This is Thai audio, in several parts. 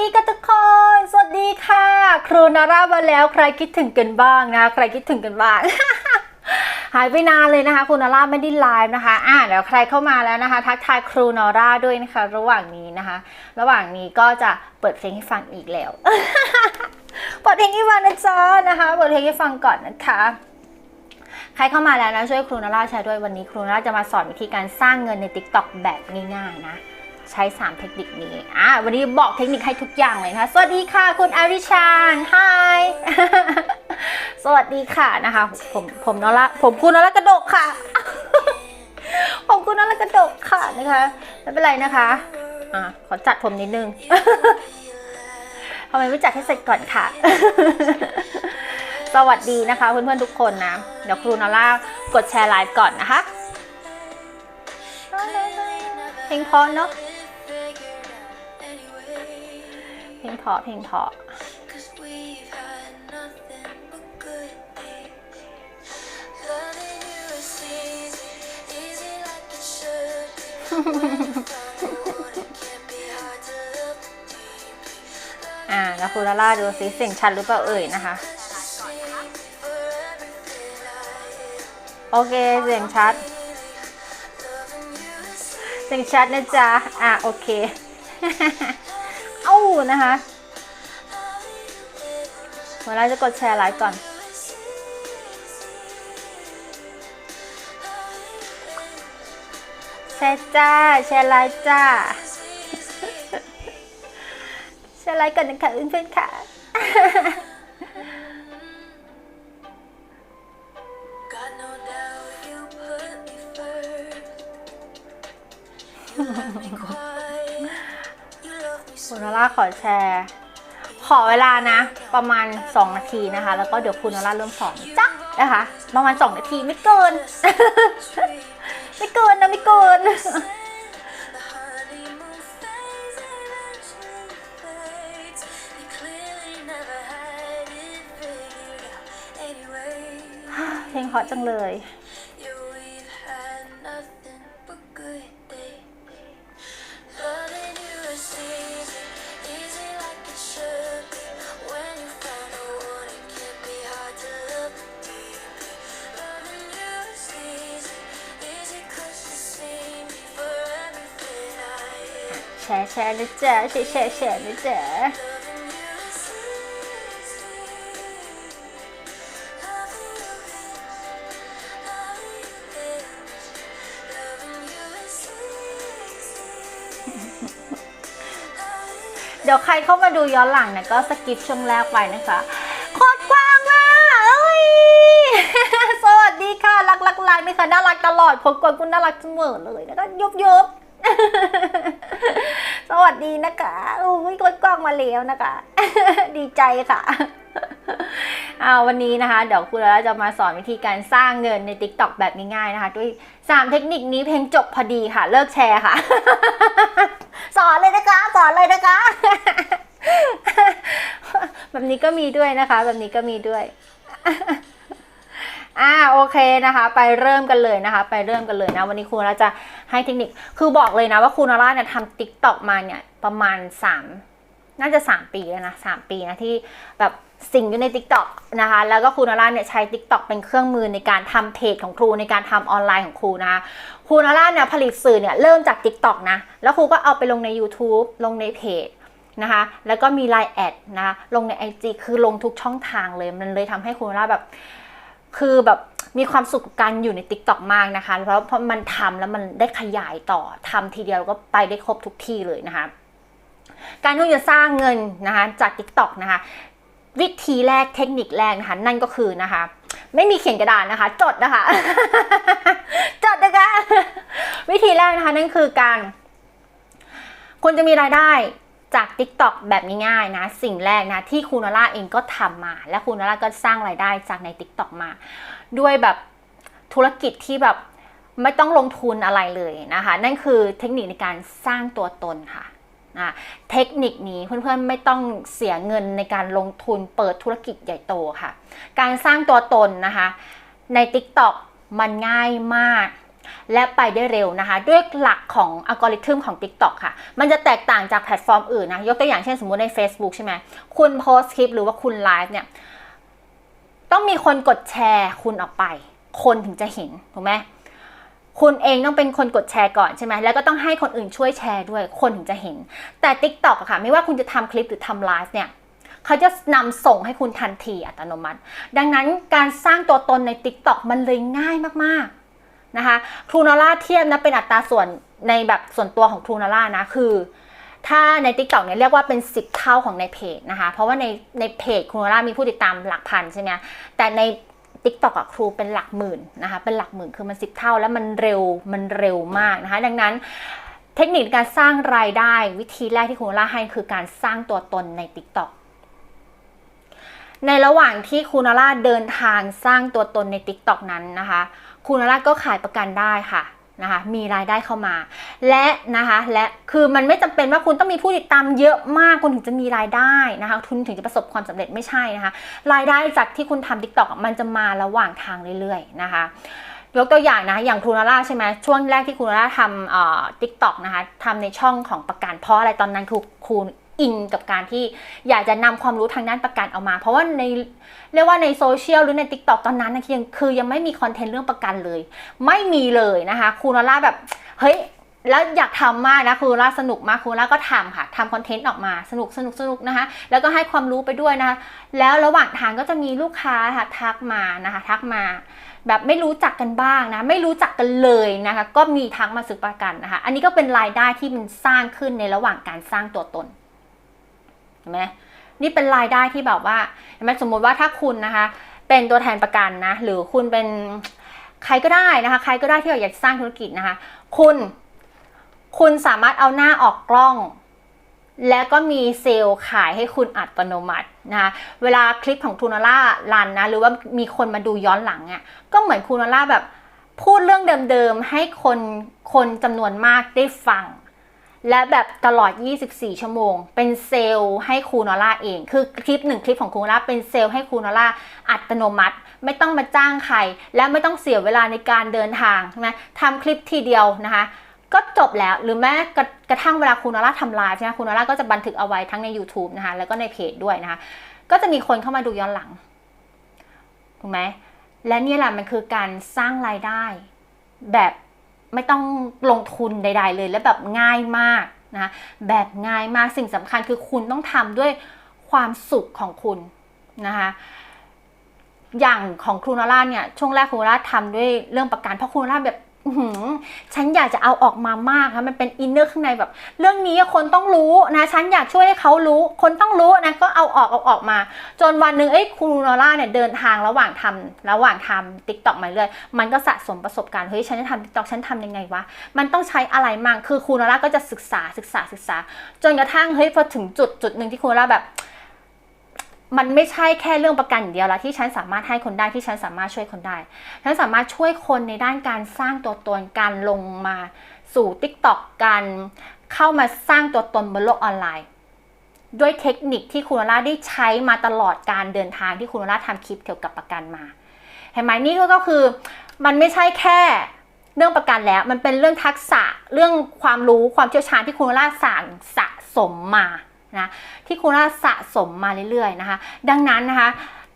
ดีกันทุกคน สวัสดีค่ะ ครูนารามาแล้วใครคิดถึงกันบ้างนะ ใครคิดถึงกันบ้าง หายไปนานเลยนะคะครูนาราไม่ได้ไลฟ์นะคะ อ่าเดี๋ยวใครเข้ามาแล้วนะคะ ทักทายครูนาราด้วยนะคะ ระหว่างนี้นะคะ ระหว่างนี้ก็จะเปิดเพลงให้ฟังอีกแล้ว เปิดเพลงให้ฟังนะจ๊ะนะคะ เปิดเพลงให้ฟังก่อนนะคะใครเข้ามาแล้วนะช่วยครูนาราแชร์ด้วยวันนี้ครูนาราจะมาสอนวิธีการสร้างเงินใน TikTok แบบง่ายๆนะ ใช้ 3 เทคนิคนี้อะวันนี้บอกเทคนิคให้ทุกอย่างเลยนะคะสวัสดีค่ะคุณอาริชานไฮสวัสดีค่ะนะคะ ผมผมนอละผมคุณนอละกระดกค่ะ ผมคุณนอละกระดกค่ะนะคะไม่เป็นไรนะคะอะขอจัดผมนิดนึงทำไมไม่จัดให้เสร็จก่อนค่ะ สวัสดีนะคะเพื่อนๆทุกคนนะ เดี๋ยวครูนอล่ากดแชร์ไลฟ์ก่อนนะคะเพลงเพราะเนาะ เพลงเพราะเพลงเพราะ Cause we've had nothing but good days. Loving you is easy, easy like it should be. When you found the one, it can't be hard to love deeply. อ่าแล้วครูลาล่าดูซิเสียงชัดหรือเปล่าเอ่ยนะคะ Sing for everything I am. โอเคเสียงชัด Loving you is เสียงชัดนะจ๊ะ อะ โอเค เอ้านะคะเวลาจะกดแชร์ไลฟ์ก่อนแชร์จ้า แชร์ไลฟ์จ้า แชร์ไลฟ์กันนะคะเพื่อนๆค่ะ คุณ so นาร่าขอแชร์ ขอเวลานะ ประมาณ 2 นาทีนะคะ แล้วก็เดี๋ยวคุณนาร่าเริ่มสอนจ้ะนะคะ ประมาณ 2 นาทีไม่เกิน ไม่เกินนะไม่เกินเพลงเพราะจังเลย แชร์นะจ๊ะแชร์แชร์แชร์นะจ๊ะเดี๋ยวใครเข้ามาดูย้อนหลังเนี่ยก็สกิปช่วงแรกไปนะคะโคตรกว้างอะเอ้ย สวัสดีค่ะ รักรักรักนี่ค่ะ น่ารักตลอดผมกวนคุณน่ารักเสมอเลยนะคะยุบยุบ สวัสดีนะคะอุ้ยกดกล้องมาแล้วนะคะ ดีใจค่ะอ่าวันนี้นะคะ เดี๋ยวคุณเราจะมาสอนวิธีการสร้างเงินใน TikTok แบบง่ายๆนะคะ ด้วย 3 เทคนิคนี้เพลงจบพอดีค่ะ เลิกแชร์ค่ะ สอนเลยนะคะ สอนเลยนะคะ แบบนี้ก็มีด้วยนะคะ แบบนี้ก็มีด้วย อ่าโอเคนะคะ ไปเริ่มกันเลยนะคะ ไปเริ่มกันเลยนะ วันนี้ครูนาจะให้เทคนิคคือบอกเลยนะว่าครูนาร่าเนี่ยทำติ๊กต็อกมาเนี่ยประมาณ 3 น่าจะ 3 ปีแล้วนะ3ปีนะที่แบบสิ่งอยู่ใน t ิ k t o k นะคะ แล้วก็ครูนาร่าเนี่ยใช้ t ิ k t o k เป็นเครื่องมือในการทำเพจของครูในการทำออนไลน์ของครูนะคะครูนาร่าเนี่ยผลิตสื่อเนี่ยเริ่มจาก t ิ k t o k นะ แล้วครูก็เอาไปลงใน YouTube ลงในเพจนะคะ แล้วก็มี Line แอดนะคะลงใน IG คือลงทุกช่องทางเลย มันเลยทำให้ครูนาร่าแบบ คือแบบมีความสุขกับการอยู่ใน t ิ k t o k มากนะคะ เพราะเพราะมันทำแล้วมันได้ขยายต่อทำทีเดียวก็ไปได้ครบทุกที่เลยนะคะ การที่จะสร้างเงินนะคะจาก t ิ k t o k นะคะ วิธีแรกเทคนิคแรกนะคะ นั่นก็คือนะคะ ไม่มีเขียนกระดานนะคะ จดนะคะ จดนะคะ วิธีแรกนะคะนั่นคือการคุณจะมีรายได้ จาก TikTok แบบง่ายๆนะ สิ่งแรกนะที่คูนาร่าเองก็ทำมา และคูนาร่าก็สร้างรายได้จากใน TikTok มา ด้วยแบบธุรกิจที่แบบไม่ต้องลงทุนอะไรเลยนะคะ นั่นคือเทคนิคในการสร้างตัวตนค่ะนะเทคนิคนี้เพื่อนๆไม่ต้องเสียเงินในการลงทุนเปิดธุรกิจใหญ่โตค่ะ การสร้างตัวตนนะคะ ใน TikTok มันง่ายมาก และไปได้เร็วนะคะ ด้วยหลักของอัลกอริทึมของ TikTok ค่ะ มันจะแตกต่างจากแพลตฟอร์มอื่นนะ ยกตัวอย่างเช่นสมมุติใน Facebook ใช่ไหมคุณโพสคลิปหรือว่าคุณไลฟ์เนี่ย ต้องมีคนกดแชร์คุณออกไป คนถึงจะเห็น ถูกไหมคุณเองต้องเป็นคนกดแชร์ก่อนใช่ไหม แล้วก็ต้องให้คนอื่นช่วยแชร์ด้วย คนถึงจะเห็น แต่ TikTok อะค่ะ ไม่ว่าคุณจะทำคลิปหรือทำไลฟ์เนี่ยเขาจะนำส่งให้คุณทันทีอัตโนมัติ ดังนั้นการสร้างตัวตนใน TikTok มันเลยง่ายมากๆ นะคะครูนาร่าเทียบนะเป็นอัตราส่วนในแบบส่วนตัวของครูนาร่านะคือ ถ้าใน TikTok เนี่ยเรียกว่าเป็น 10 เท่าของในเพจนะคะ เพราะว่าในในเพจครูนาร่ามีผู้ติดตามหลักพันใช่ไหมแต่ใน TikTok อะครูเป็นหลักหมื่นนะคะเป็นหลักหมื่นคือมัน10เท่าแล้วมันเร็วมันเร็วมากนะคะ ดังนั้นเทคนิคการสร้างรายได้วิธีแรกที่ครูนาร่าให้คือการสร้างตัวตนใน TikTok ในระหว่างที่ครูนาร่าเดินทางสร้างตัวตนใน TikTok นั้นนะคะ คูนาร่าก็ขายประกันได้ค่ะนะคะมีรายได้เข้ามา และนะคะและคือมันไม่จำเป็นว่าคุณต้องมีผู้ติดตามเยอะมากคุณถึงจะมีรายได้นะคะคุณถึงจะประสบความสำเร็จไม่ใช่นะคะ รายได้จากที่คุณทำ TikTok อะมันจะมาระหว่างทางเรื่อยๆนะคะยกตัวอย่างนะอย่างครูนาร่าใช่ไหมช่วงแรกที่ครูนาร่าทำเอ่อ TikTok นะคะทำในช่องของประกันเพราะอะไรตอนนั้นคือครู อินกับการที่อยากจะนำความรู้ทางด้านประกันเอามา เพราะว่าในเรียกว่าในโซเชียลหรือใน TikTok ตอนนั้นนะยังคือยังไม่มีคอนเทนต์เรื่องประกันเลย ไม่มีเลยนะคะครูนาร่าแบบเฮ้ยแล้วอยากทำมากนะครูนาร่าสนุกมากครูนาร่าก็ทำค่ะทำคอนเทนต์ออกมาสนุกสนุกสนุกนะคะ แล้วก็ให้ความรู้ไปด้วยนะคะ แล้วระหว่างทางก็จะมีลูกค้าค่ะทักมานะคะ ทักมาแบบไม่รู้จักกันบ้างนะ ไม่รู้จักกันเลยนะคะ ก็มีทั้งมาซื้อประกันนะคะ อันนี้ก็เป็นรายได้ที่มันสร้างขึ้นในระหว่างการสร้างตัวตน เห็นไหมนี่เป็นรายได้ที่แบบว่าเห็นไหมสมมติว่าถ้าคุณนะคะ เป็นตัวแทนประกันนะ หรือคุณเป็นใครก็ได้นะคะ ใครก็ได้ที่อยากสร้างธุรกิจนะคะ คุณ คุณสามารถเอาหน้าออกกล้อง แล้วก็มีเซลล์ขายให้คุณอัตโนมัตินะคะ เวลาคลิปของทูนาร่ารันนะ หรือว่ามีคนมาดูย้อนหลังอะ่ะ ก็เหมือนคูนาร่าแบบพูดเรื่องเดิมๆ ให้คนคนจำนวนมากได้ฟัง และแบบตลอด 24 ชั่วโมง เป็นเซลล์ให้ครูนาร่าเอง คือคลิปหนึ่งคลิปของครูนาร่าเป็นเซลล์ให้ครูนาร่าอัตโนมัติ ไม่ต้องมาจ้างใคร และไม่ต้องเสียเวลาในการเดินทางใช่ไหมทำคลิปทีเดียวนะคะ ก็จบแล้ว หรือแม้กระกระทั่งเวลาคุณนาร่าทำไลฟ์ใช่ไหมคุณนาร่าก็จะบันทึกเอาไว้ทั้งใน YouTube นะคะ แล้วก็ในเพจด้วยนะคะ ก็จะมีคนเข้ามาดูย้อนหลัง ถูกไหม และนี่แหละมันคือการสร้างรายได้แบบ ไม่ต้องลงทุนใด ๆ เลยและแบบง่ายมากนะแบบง่ายมากสิ่งสำคัญคือคุณต้องทำด้วยความสุขของคุณนะคะอย่างของครูนร่าเนี่ยช่วงแรกครูนร่าทำด้วยเรื่องประกันเพราะครูนร่าแบบ ฉันอยากจะเอาออกมามากค่ะมันเป็นอินเนอร์ข้างในแบบ เรื่องนี้คนต้องรู้นะฉันอยากช่วยให้เขารู้ คนต้องรู้นะก็เอาออกเอาออกมา จนวันหนึ่งเอ้ครูนอร่าเนี่ยเดินทางระหว่างทำระหว่างทำติ๊กต็อกมาเรื่อยมันก็สะสมประสบการณ์เฮ้ยฉันจะทำติ๊กต็อกฉันทำยังไงวะมันต้องใช้อะไรมั่งคือครูนอร่าก็จะศึกษาศึกษาศึกษา จนกระทั่งเฮ้ยพอถึงจุดจุดหนึ่งที่ครูนอร่าแบบ มันไม่ใช่แค่เรื่องประกันอย่างเดียวละที่ฉันสามารถให้คนได้ที่ฉันสามารถช่วยคนได้ ฉันสามารถช่วยคนในด้านการสร้างตัวตนการลงมาสู่ TikTok การเข้ามาสร้างตัวตนบนโลกออนไลน์ ด้วยเทคนิคที่คุณล่าได้ใช้มาตลอดการเดินทางที่คุณล่าทำคลิปเกี่ยวกับประกันมา เห็นไหมนี่ก็คือมันไม่ใช่แค่เรื่องประกันแล้วมันเป็นเรื่องทักษะเรื่องความรู้ความเชี่ยวชาญที่คุณล่าสั่งสะสมมา นะที่คุณล่าสะสมมาเรื่อยๆนะคะ ดังนั้นนะคะ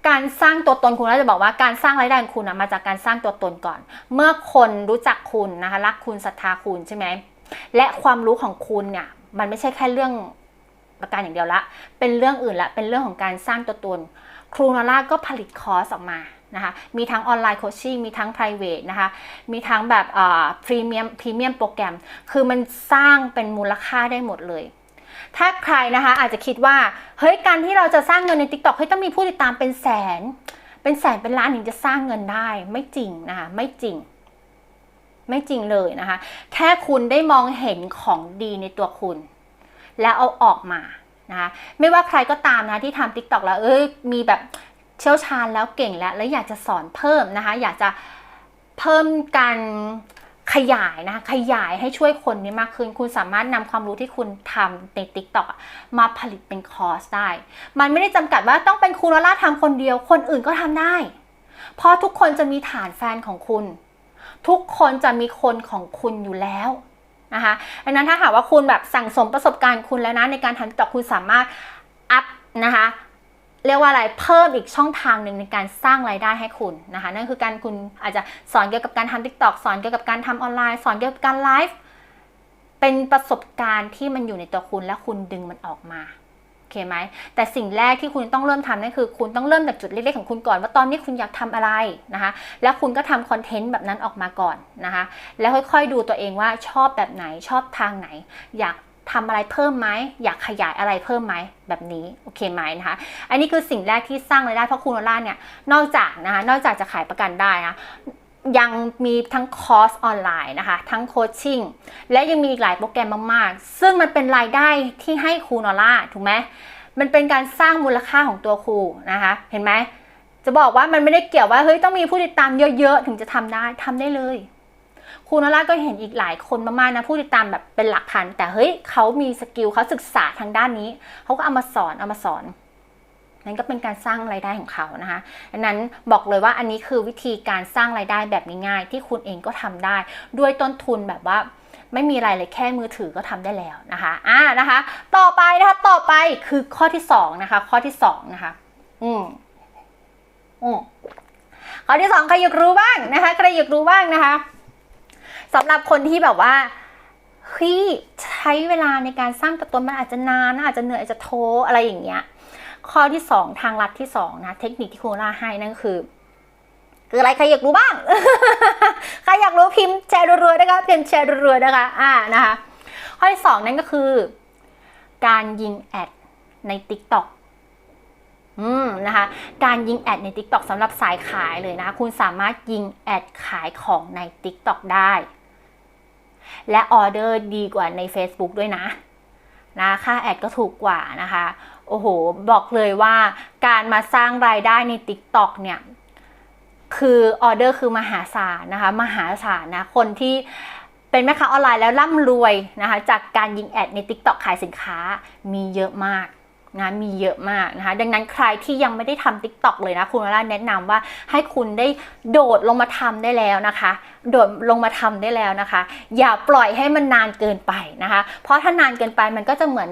การสร้างตัวตนคุณเราจะบอกว่าการสร้างรายได้ของคุณนะมาจากการสร้างตัวตนก่อน เมื่อคนรู้จักคุณนะคะรักคุณศรัทธาคุณใช่ไหมและความรู้ของคุณเนี่ยมันไม่ใช่แค่เรื่องประกันอย่างเดียวละ เป็นเรื่องอื่นละเป็นเรื่องของการสร้างตัวตน ครูนาร่าก็ผลิตคอร์สออกมานะคะมีทั้งออนไลน์โคชชิ่งมีทั้ง private นะคะมีทั้งแบบพรีเมียมพรีเมียมโปรแกรม คือมันสร้างเป็นมูลค่าได้หมดเลย ถ้าใครนะคะอาจจะคิดว่าเฮ้ยการที่เราจะสร้างเงินใน TikTok เฮ้ยต้องมีผู้ติดตามเป็นแสน เป็นแสนเป็นล้านถึงจะสร้างเงินได้ไม่จริงนะคะไม่จริง ไม่จริงเลยนะคะ แค่คุณได้มองเห็นของดีในตัวคุณ แล้วเอาออกมานะคะไม่ว่าใครก็ตามนะที่ทำ TikTok แล้วเอ้ยมีแบบเชี่ยวชาญแล้วเก่งแล้ว แล้วอยากจะสอนเพิ่มนะคะ อยากจะเพิ่มการ ขยายนะคะขยายให้ช่วยคนนี้มากขึ้น คุณสามารถนำความรู้ที่คุณทำใน TikTok อะมาผลิตเป็นคอร์สได้ มันไม่ได้จำกัดว่าต้องเป็นคุณลาล่าทำคนเดียว คนอื่นก็ทำได้ เพราะทุกคนจะมีฐานแฟนของคุณ ทุกคนจะมีคนของคุณอยู่แล้วนะคะดังนั้นถ้าหากว่าคุณแบบสั่งสมประสบการณ์คุณแล้วนะในการทำ TikTok คุณสามารถอัพนะคะ เรียกว่าอะไรเพิ่มอีกช่องทางหนึ่งในการสร้างรายได้ให้คุณนะคะนั่นคือการคุณอาจจะสอนเกี่ยวกับการทำ TikTok สอนเกี่ยวกับการทำออนไลน์ สอนเกี่ยวกับการไลฟ์เป็นประสบการณ์ที่มันอยู่ในตัวคุณและคุณดึงมันออกมาโอเคไหมแต่สิ่งแรกที่คุณต้องเริ่มทำนั่นคือ คุณต้องเริ่มจากจุดเล็กๆของคุณก่อน ว่าตอนนี้คุณอยากทำอะไรนะคะแล้วคุณก็ทำคอนเทนต์แบบนั้นออกมาก่อนนะคะแล้วค่อยๆดูตัวเองว่าชอบแบบไหนชอบทางไหน อยาก ทำอะไรเพิ่มไหมอยากขยายอะไรเพิ่มไหมแบบนี้โอเคไหมนะคะอันนี้คือสิ่งแรกที่สร้างรายได้เพราะคุณโอล่าเนี่ยนอกจากนะคะนอกจากจะขายประกันได้นะยังมีทั้งคอร์สออนไลน์นะคะ ทั้งโคชชิ่งและยังมีอีกหลายโปรแกรมมากๆ ซึ่งมันเป็นรายได้ที่ให้ครูโนล่าถูกไหมมันเป็นการสร้างมูลค่าของตัวครูนะคะ เห็นไหมจะบอกว่ามันไม่ได้เกี่ยวว่าเฮ้ยต้องมีผู้ติดตามเยอะๆ ถึงจะทำได้ทำได้เลย ครูนล่าก็เห็นอีกหลายคนมากๆนะผู้ติดตามแบบเป็นหลักพัน แต่เฮ้ยเขามีสกิลเขาศึกษาทางด้านนี้ เขาก็เอามาสอนเอามาสอนนั่นก็เป็นการสร้างรายได้ของเขานะคะดังนั้นบอกเลยว่าอันนี้คือวิธีการสร้างรายได้แบบง่ายๆที่คุณเองก็ทำได้ ด้วยต้นทุนแบบว่าไม่มีอะไรเลยแค่มือถือก็ทำได้แล้วนะคะอ่านะคะ ต่อไปนะคะต่อไปคือข้อที่สองนะคะข้อที่สองนะคะอืมอืมข้อที่สองใครอยากรู้บ้างนะคะใครอยากรู้บ้างนะคะ สำหรับคนที่แบบว่าเฮ้ยใช้เวลาในการสร้างตัวตนมันอาจจะนานอาจจะเหนื่อยอาจจะโทอะไรอย่างเงี้ย ข้อที่ 2 ทางลัดที่2นะเทคนิคที่ครูล่าให้นั่นคือ คืออะไรใครอยากรู้บ้าง ใครอยากรู้พิมพ์แชร์รัวๆนะคะพิมพ์แชร์รัวๆนะคะ อ่านะคะ ข้อที่ 2 นั่นก็คือ การยิงแอดใน TikTok อืมนะคะ การยิงแอดใน TikTok สำหรับสายขายเลยนะคะคุณสามารถยิงแอดขายของใน TikTok ได้ และออเดอร์ดีกว่าใน Facebook ด้วยนะนะค่าแอดก็ถูกกว่านะคะ โอ้โห บอกเลยว่าการมาสร้างรายได้ใน TikTok เนี่ยคือออเดอร์คือมหาศาลนะคะมหาศาลนะคนที่เป็นแม่ค้าออนไลน์แล้วร่ำรวยนะคะจากการยิงแอดใน TikTok ขายสินค้ามีเยอะมาก นะมีเยอะมากนะคะ ดังนั้นใครที่ยังไม่ได้ทำ TikTok เลยนะคุณวราแนะนำว่าให้คุณได้โดดลงมาทำได้แล้วนะคะ โดดลงมาทำได้แล้วนะคะ อย่าปล่อยให้มันนานเกินไปนะคะ เพราะถ้านานเกินไปมันก็จะเหมือน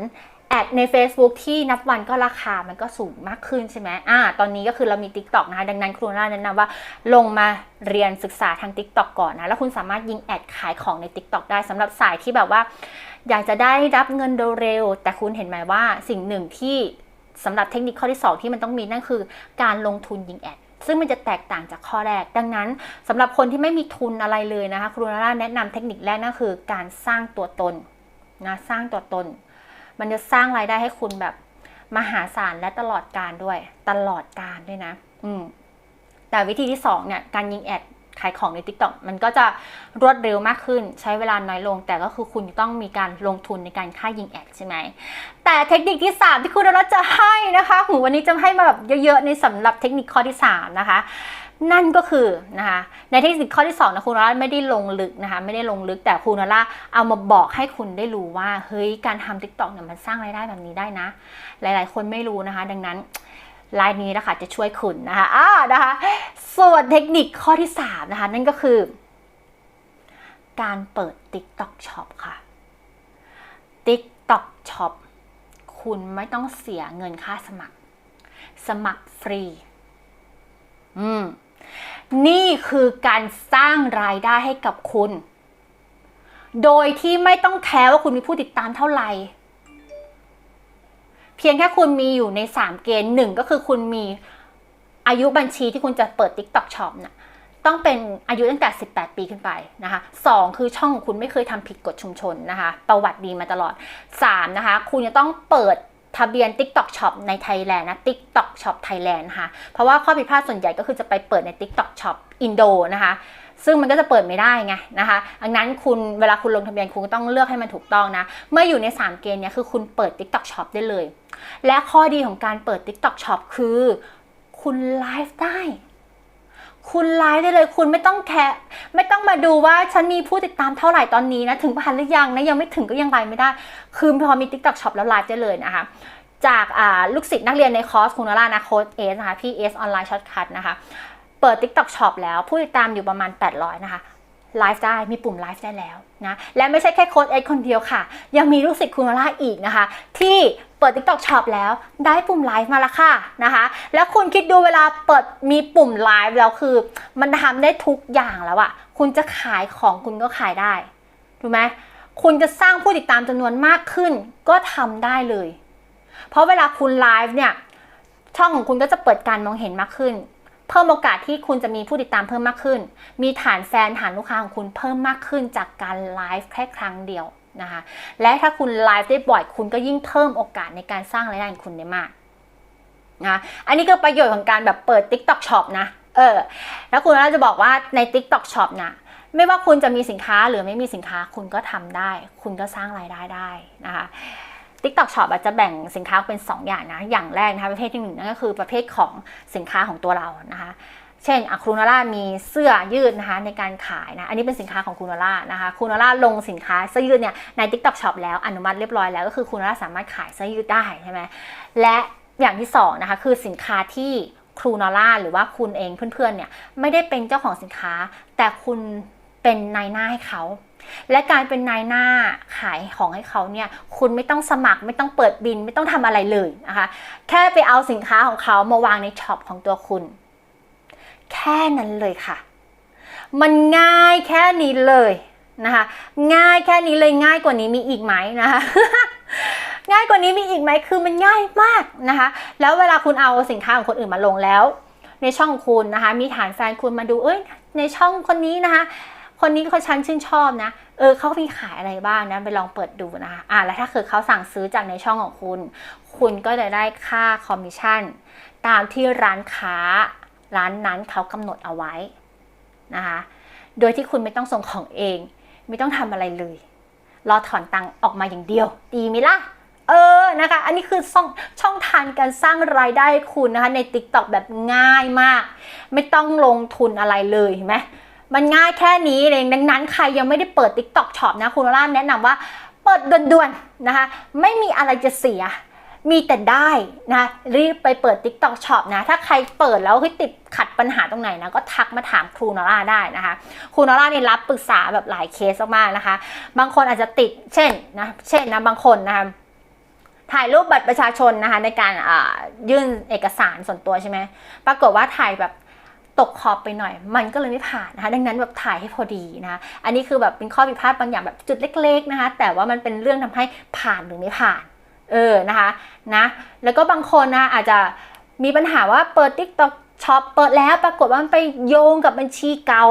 แอดใน Facebook ที่นับวันก็ราคามันก็สูงมากขึ้นใช่ไหมอ่า ตอนนี้ก็คือเรามี TikTok นะคะ ดังนั้นครูน่าแนะนำว่าลงมาเรียนศึกษาทาง TikTok ก่อนนะ แล้วคุณสามารถยิงแอดขายของใน TikTok ได้สำหรับสายที่แบบว่า อยากจะได้รับเงินเร็ว แต่คุณเห็นไหมว่าสิ่งหนึ่งที่สำหรับเทคนิคข้อที่ 2 ที่มันต้องมีนั่นคือ การลงทุนยิงแอดซึ่งมันจะแตกต่างจากข้อแรก ดังนั้นสำหรับคนที่ไม่มีทุนอะไรเลยนะคะครูนาร่าแนะนำเทคนิคแรกนั่นคือ การสร้างตัวตนนะสร้างตัวตน มันจะสร้างรายได้ให้คุณแบบมหาศาลและตลอดการด้วย ตลอดการด้วยนะ อืมแต่วิธีที่สองเนี่ยการยิงแอด ขายของใน TikTok มันก็จะรวดเร็วมากขึ้นใช้เวลาน้อยลง แต่ก็คือคุณต้องมีการลงทุนในการค่ายิงแอดใช่ไหม แต่เทคนิคที่ 3 ที่คุณนรสจะให้นะคะหูวันนี้จะให้มาแบบเยอะๆ ในสำหรับเทคนิคข้อที่ 3 นะคะ นั่นก็คือนะคะในเทคนิคข้อที่2นะคุณนราไม่ได้ลงลึกนะคะไม่ได้ลงลึกแต่คุณนราเอามาบอกให้คุณได้รู้ว่าเฮ้ยการทำทิกตอกเนี่ยมันสร้างรายได้แบบนี้ได้นะ หลายๆ คนไม่รู้นะคะ ดังนั้น ไลน์นี้นะคะจะช่วยคุณนะคะอ่านะคะ ส่วนเทคนิคข้อที่ 3 นะคะ นั่นก็คือ การเปิด TikTok Shop ค่ะ TikTok Shop คุณไม่ต้องเสียเงินค่าสมัคร สมัครฟรี อืม นี่คือการสร้างรายได้ให้กับคุณ โดยที่ไม่ต้องแคร์ว่าคุณมีผู้ติดตามเท่าไหร่ พียงแค่คุณมีอยู่ใน 3 เกณฑ์หนึ่งก็คือคุณมีอายุบัญชีที่คุณจะเปิด TikTok Shop น่ะต้องเป็นอายุตั้งแต่ 18 ปีขึ้นไปนะคะ 2 คือช่องของคุณไม่เคยทำผิดกฎชุมชนนะคะ ประวัติดีมาตลอด 3 นะคะ คุณจะต้องเปิดทะเบียน TikTok Shop ในไทยแลนด์นะ TikTok Shop Thailand นะคะเพราะว่าข้อผิดพลาดส่วนใหญ่ก็คือจะไปเปิดใน TikTok Shop อินโดนะคะ ซึ่งมันก็จะเปิดไม่ได้ไงนะคะดังนั้นคุณเวลาคุณลงทะเบียนคุณก็ต้องเลือกให้มันถูกต้องนะ เมื่ออยู่ใน 3 เกณฑ์เนี้ยคือคุณเปิด TikTok Shop ได้เลย และข้อดีของการเปิด TikTok Shop คือ คุณไลฟ์ได้ คุณไลฟ์ได้เลย คุณไม่ต้องแคร์ไม่ต้องมาดูว่าฉันมีผู้ติดตามเท่าไหร่ตอนนี้นะ ถึงพันหรือยังนะยังไม่ถึงก็ยังไลฟ์ไม่ได้ คือพอมี TikTok Shop แล้วไลฟ์ได้เลยนะคะจากลูกศิษย์นักเรียนในคอร์สคุณล่านะโค้ดเอสนะคะพี่เอสออนไลน์ช็อตคัทนะคะ เปิด TikTok Shop แล้วผู้ติดตามอยู่ประมาณ 800 นะคะไลฟ์ได้มีปุ่มไลฟ์ได้แล้วนะและไม่ใช่แค่โค้ดเอ็คนเดียวค่ะ ยังมีลูกศิษย์คุณล่าอีกนะคะ ที่เปิด TikTok Shop แล้วได้ปุ่มไลฟ์มาแล้วค่ะนะคะ แล้วคุณคิดดูเวลาเปิดมีปุ่มไลฟ์แล้วคือ มันทำได้ทุกอย่างแล้วอะคุณจะขายของคุณก็ขายได้ถูกไหมคุณจะสร้างผู้ติดตามจำนวนมากขึ้นก็ทำได้เลย เพราะเวลาคุณไลฟ์เนี่ยช่องของคุณก็จะเปิดการมองเห็นมากขึ้น เพิ่มโอกาสที่คุณจะมีผู้ติดตามเพิ่มมากขึ้น มีฐานแฟนฐานลูกค้าของคุณเพิ่มมากขึ้นจากการไลฟ์แค่ครั้งเดียวนะคะ และถ้าคุณไลฟ์ได้บ่อยคุณก็ยิ่งเพิ่มโอกาสในการสร้างรายได้ของคุณได้มากนะอันนี้ก็ประโยชน์ของการแบบเปิด TikTok Shop นะ เออ แล้วคุณเราจะบอกว่าใน TikTok Shop นะไม่ว่าคุณจะมีสินค้าหรือไม่มีสินค้าคุณก็ทำได้ คุณก็สร้างรายได้ได้นะคะ TikTok Shop อาจจะแบ่งสินค้าเป็น 2 อย่างนะ อย่างแรกนะคะประเภทที่หนึ่งนั่นก็คือประเภทของสินค้าของตัวเรานะคะเช่นครูนาร่ามีเสื้อยืดนะคะในการขายนะ อันนี้เป็นสินค้าของครูนาร่านะคะครูนาร่าลงสินค้าเสื้อยืดเนี่ยใน TikTok Shop แล้วอนุมัติเรียบร้อยแล้วก็คือครูนาร่าสามารถขายเสื้อยืดได้ใช่ไหมและอย่างที่สองนะคะคือสินค้าที่ครูนาร่าหรือว่าคุณเองเพื่อนๆเนี่ยไม่ได้เป็นเจ้าของสินค้า แต่คุณเป็นนายหน้าให้เขา และการเป็นนายหน้าขายของให้เขาเนี่ยคุณไม่ต้องสมัครไม่ต้องเปิดบินไม่ต้องทำอะไรเลยนะคะแค่ไปเอาสินค้าของเขามาวางในช็อปของตัวคุณ แค่นั้นเลยค่ะ มันง่ายแค่นี้เลยนะคะง่ายแค่นี้เลยง่ายกว่านี้มีอีกไหมนะคะง่ายกว่านี้มีอีกไหมคือมันง่ายมากนะคะ แล้วเวลาคุณเอาสินค้าของคนอื่นมาลงแล้ว ในช่องคุณนะคะ มีฐานแฟนคุณมาดูเอ้ยในช่องคนนี้นะคะ คนนี้เขาฉันชื่นชอบนะ เออเขามีขายอะไรบ้างนะ ไปลองเปิดดูนะคะอ่าแล้วถ้าเกิดเขาสั่งซื้อจากในช่องของคุณ คุณก็จะได้ค่าคอมมิชชั่น ตามที่ร้านค้า ร้านนั้นเขากำหนดเอาไว้นะคะ โดยที่คุณไม่ต้องส่งของเอง ไม่ต้องทำอะไรเลย รอถอนตังค์ออกมาอย่างเดียว ดีไหมล่ะเออ นะคะ อันนี้คือช่องช่องทางการสร้างรายได้คุณนะคะ ใน TikTok แบบง่ายมาก ไม่ต้องลงทุนอะไรเลยเห็นไหม มันง่ายแค่นี้เองดังนั้นใครยังไม่ได้เปิด TikTok Shop นะคุณล่าแนะนำว่าเปิดด่วนๆนะคะ ไม่มีอะไรจะเสียมีแต่ได้นะ รีบไปเปิด TikTok Shop นะ ถ้าใครเปิดแล้วเฮ้ยติดขัดปัญหาตรงไหนนะ ก็ทักมาถามครูนอร่าได้นะคะ ครูนอร่าเนี่ยรับปรึกษาแบบหลายเคสมากๆนะคะ บางคนอาจจะติดเช่นนะเช่นนะบางคนนะคะถ่ายรูปบัตรประชาชนนะคะในการยื่นเอกสารส่วนตัวใช่ไหมปรากฏว่าถ่ายแบบ ตกขอบไปหน่อย มันก็เลยไม่ผ่านนะคะ ดังนั้นแบบถ่ายให้พอดีนะคะอันนี้คือแบบเป็นข้อผิดพลาดบางอย่างแบบจุดเล็ก ๆนะคะ แต่ว่ามันเป็นเรื่องทำให้ผ่านหรือไม่ผ่าน เออนะคะนะแล้วก็บางคนนะอาจจะมีปัญหาว่าเปิดติ๊กต็อกช็อปเปิดแล้วปรากฏว่ามันไปโยงกับบัญชีเก่า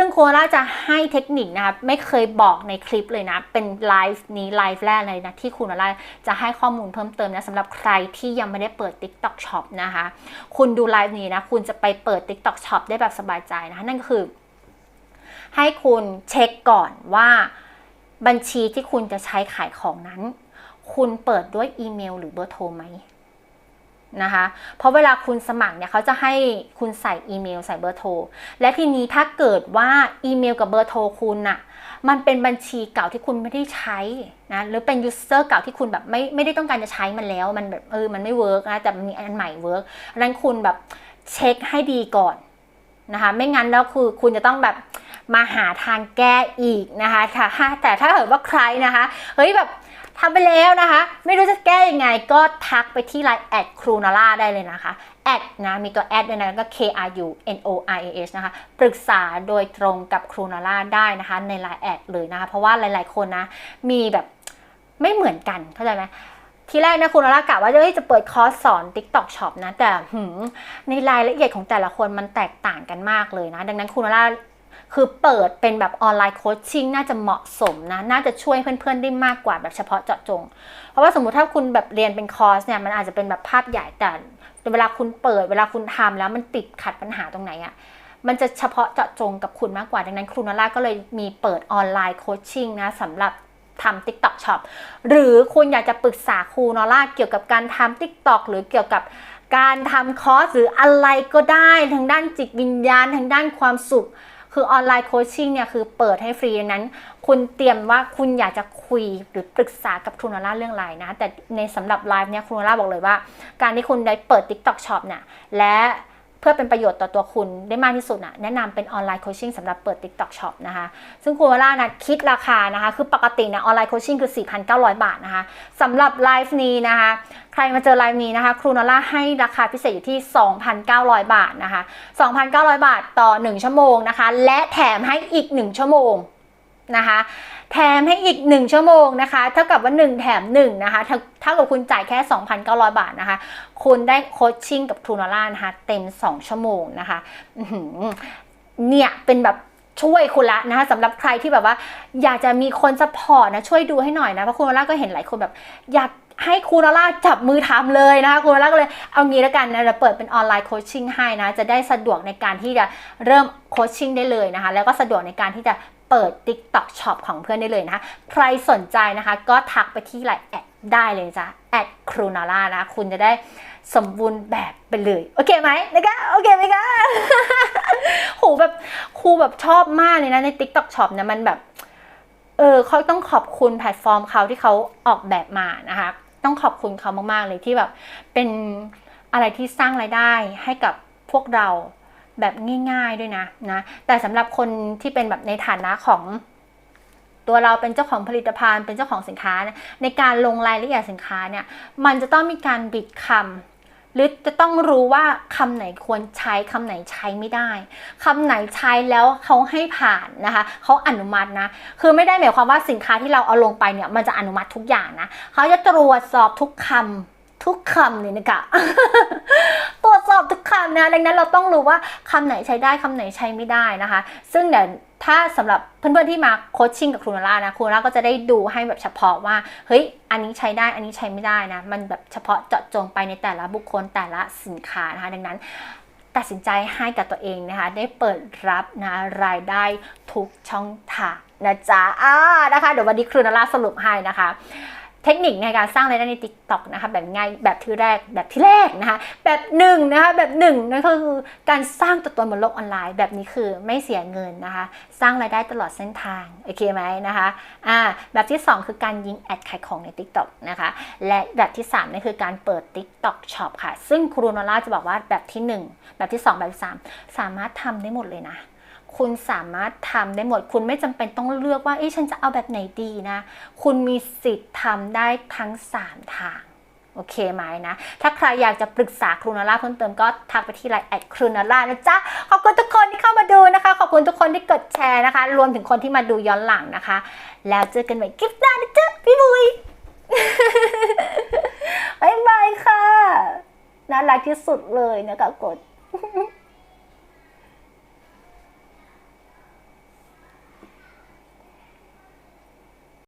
ซึ่งโคราจะให้เทคนิคนะครับไม่เคยบอกในคลิปเลยนะ เป็นไลฟ์นี้ไลฟ์แรกเลยนะ ที่คุณอะไรจะให้ข้อมูลเพิ่มเติมนะสำหรับใครที่ยังไม่ได้เปิด TikTok Shop นะคะ คุณดูไลฟ์นี้นะ คุณจะไปเปิด TikTok Shop ได้แบบสบายใจนะคะนั่นก็คือ ให้คุณเช็คก่อนว่าบัญชีที่คุณจะใช้ขายของนั้น คุณเปิดด้วยอีเมล หรือเบอร์โทรไหม นะคะ เพราะเวลาคุณสมัครเนี่ยเขาจะให้คุณใส่อีเมลใส่เบอร์โทร และทีนี้ถ้าเกิดว่าอีเมลกับเบอร์โทรคุณน่ะมันเป็นบัญชีเก่าที่คุณไม่ได้ใช้นะหรือเป็นยูเซอร์เก่าที่คุณแบบไม่ไม่ได้ต้องการจะใช้มันแล้ว มันแบบเออมันไม่เวิร์กนะแต่มันมีอันใหม่เวิร์กดังนั้นคุณแบบเช็คให้ดีก่อนนะคะไม่งั้นแล้วคือคุณจะต้องแบบมาหาทางแก้อีกนะคะค่ะแต่ถ้าเกิดว่าใครนะคะเฮ้ยแบบ ทำไปแล้วนะคะ ไม่รู้จะแก้ยังไงก็ทักไปที่ไลน์แอดครูนาร่าได้เลยนะคะแอดนะมีตัวแอดด้วยนะก็ K R U N O R A S นะคะปรึกษาโดยตรงกับครูนาร่าได้นะคะ ในไลน์แอดเลยนะคะ เพราะว่าหลาย ๆ คนนะ มีแบบไม่เหมือนกันเข้าใจไหมทีแรกนะคุณนาร่ากะว่าเอ้ยจะเปิดคอร์สสอน TikTok Shop นะ แต่ในรายละเอียดของแต่ละคนมันแตกต่างกันมากเลยนะ ดังนั้นคุณนาร่า คือเปิดเป็นแบบออนไลน์โคชชิ่งน่าจะเหมาะสมนะ น่าจะช่วยเพื่อนๆได้มากกว่าแบบเฉพาะเจาะจง เพราะว่าสมมุติถ้าคุณแบบเรียนเป็นคอร์สเนี่ยมันอาจจะเป็นแบบภาพใหญ่แต่เวลาคุณเปิดเวลาคุณทำแล้วมันติดขัดปัญหาตรงไหนอะ่ะมันจะเฉพาะเจาะจงกับคุณมากกว่าดังนั้นครูนาร่าก็เลยมีเปิดออนไลน์โคชชิ่งนะสำหรับทำ TikTok Shop หรือคุณอยากจะปรึกษาครูนอร่าเกี่ยวกับการทำ TikTok หรือเกี่ยวกับการทำคอร์สหรืออะไรก็ได้ ทางด้านจิตวิญญาณ ทางด้านความสุข คือออนไลน์โคชชิ่งเนี่ยคือเปิดให้ฟรีดังนั้น คุณเตรียมว่าคุณอยากจะคุยหรือปรึกษากับครูนาล่าเรื่องไรนะ แต่ในสำหรับไลฟ์เนี่ยครูนาล่าบอกเลยว่า การที่คุณได้เปิด TikTok Shop เนี่ยและ เพื่อเป็นประโยชน์ต่อตัวคุณได้มากที่สุดนะแนะนำเป็นออนไลน์โคชชิ่งสำหรับเปิด TikTok Shop นะคะ ซึ่งคุณวรานะคิดราคานะคะ คือปกติเนี่ยออนไลน์โคชชิ่งคือ 4,900 บาทนะคะสำหรับไลฟ์นี้นะคะ ใครมาเจอไลฟ์นี้นะคะ ครูนอล่าให้ราคาพิเศษอยู่ที่ 2,900 บาทนะคะ 2,900 บาทต่อ 1 ชั่วโมงนะคะ และแถมให้อีก 1 ชั่วโมง นะคะ แถมให้อีก 1 ชั่วโมงนะคะ เท่ากับว่า 1 แถม 1 นะคะเท่ากับคุณจ่ายแค่ 2,900 บาทนะคะ คุณได้โคชชิ่งกับครูนอล่านะคะ เต็ม 2 ชั่วโมงนะคะเนี่ยเป็นแบบช่วยคุณละนะคะสำหรับใครที่แบบว่า อยากจะมีคนซัพพอร์ตนะช่วยดูให้หน่อยนะเพราะครูนอล่าก็เห็นหลายคนแบบ อยากให้ครูนอล่าจับมือทำเลยนะคะครูนอล่าก็เลยเอางี้แล้วกันนะเราเปิดเป็นออนไลน์โคชชิ่งให้นะ จะได้สะดวกในการที่จะเริ่มโคชชิ่งได้เลยนะคะ แล้วก็สะดวกในการที่จะ เปิด TikTok Shop ของเพื่อนได้เลยนะคะ ใครสนใจนะคะ ก็ทักไปที่ไลน์แอดได้เลยจ้ะแอดครูนาร่านะ คุณจะได้สมบูรณ์แบบไปเลย โอเคไหมนะคะโอเคไหมคะโหแบบครูแบบชอบมากเลยนะ ใน TikTok Shop เนี่ยมันแบบ เออเขาต้องขอบคุณแพลตฟอร์มเขาที่เขาออกแบบมานะคะ ต้องขอบคุณเขามากๆเลยที่แบบเป็นอะไรที่สร้างรายได้ให้กับพวกเรา แบบง่ายๆด้วยนะนะแต่สำหรับคนที่เป็นแบบในฐานะของตัวเราเป็นเจ้าของผลิตภัณฑ์เป็นเจ้าของสินค้านี่ยในการลงรายละเอียดสินค้าเนี่ยมันจะต้องมีการบิดคำหรือจะต้องรู้ว่าคำไหนควรใช้คำไหนใช้ไม่ได้คำไหนใช้แล้วเขาให้ผ่านนะคะเขาอนุมัตินะคือไม่ได้หมายความว่าสินค้าที่เราเอาลงไปเนี่ยมันจะอนุมัติทุกอย่างนะเขาจะตรวจสอบทุกคำทุกคำเลยนะคะ สอบทุกคำนะดังนั้นเราต้องรู้ว่าคำไหนใช้ได้คำไหนใช้ไม่ได้นะคะ ซึ่งเดี๋ยวถ้าสำหรับเพื่อนๆที่มาโคชชิ่งกับครูนาร่านะครูนาร่าก็จะได้ดูให้แบบเฉพาะว่าเฮ้ยอันนี้ใช้ได้อันนี้ใช้ไม่ได้นะมันแบบเฉพาะเจาะจงไปในแต่ละบุคคลแต่ละสินค้านะคะดังนั้นตัดสินใจให้กับตัวเองนะคะ ได้เปิดรับนะรายได้ทุกช่องทางนะจ๊ะอ่านะคะ เดี๋ยววันนี้ครูนาราสรุปให้นะคะ ทคนิคในการสร้างรายได้ใน TikTok นะคะแบบง่ายแบบที่แรกแบบที่แรกนะคะแบบหนึ่งนะคะแบบหนึ่งนั่นก็คือการสร้างตัวตนบนโลกออนไลน์ แบบนี้คือไม่เสียเงินนะคะสร้างรายได้ตลอดเส้นทางโอเคไหมนะคะอ่าแบบที่ 2 คือการยิงแอดขายของใน TikTok นะคะและแบบที่3นั่นคือการเปิด TikTok Shop ค่ะ ซึ่งครูโนล่าจะบอกว่าแบบที่ 1 แบบที่ 2 แบบที่ 3 สามารถทำได้หมดเลยนะ คุณสามารถทำได้หมด คุณไม่จำเป็นต้องเลือกว่าเอ๊ะฉันจะเอาแบบไหนดีนะ คุณมีสิทธิ์ทำได้ทั้ง 3 ทาง โอเคไหมนะ ถ้าใครอยากจะปรึกษาครูนาร่าเพิ่มเติมก็ทักไปที่ไลน์แอดครูนาร่านะจ๊ะ ขอบคุณทุกคนที่เข้ามาดูนะคะ ขอบคุณทุกคนที่กดแชร์นะคะ รวมถึงคนที่มาดูย้อนหลังนะคะ แล้วเจอกันใหม่คลิปหน้านะจ๊ะพี่บุยบายบายค่ะน่ารักที่สุดเลยนะคะกด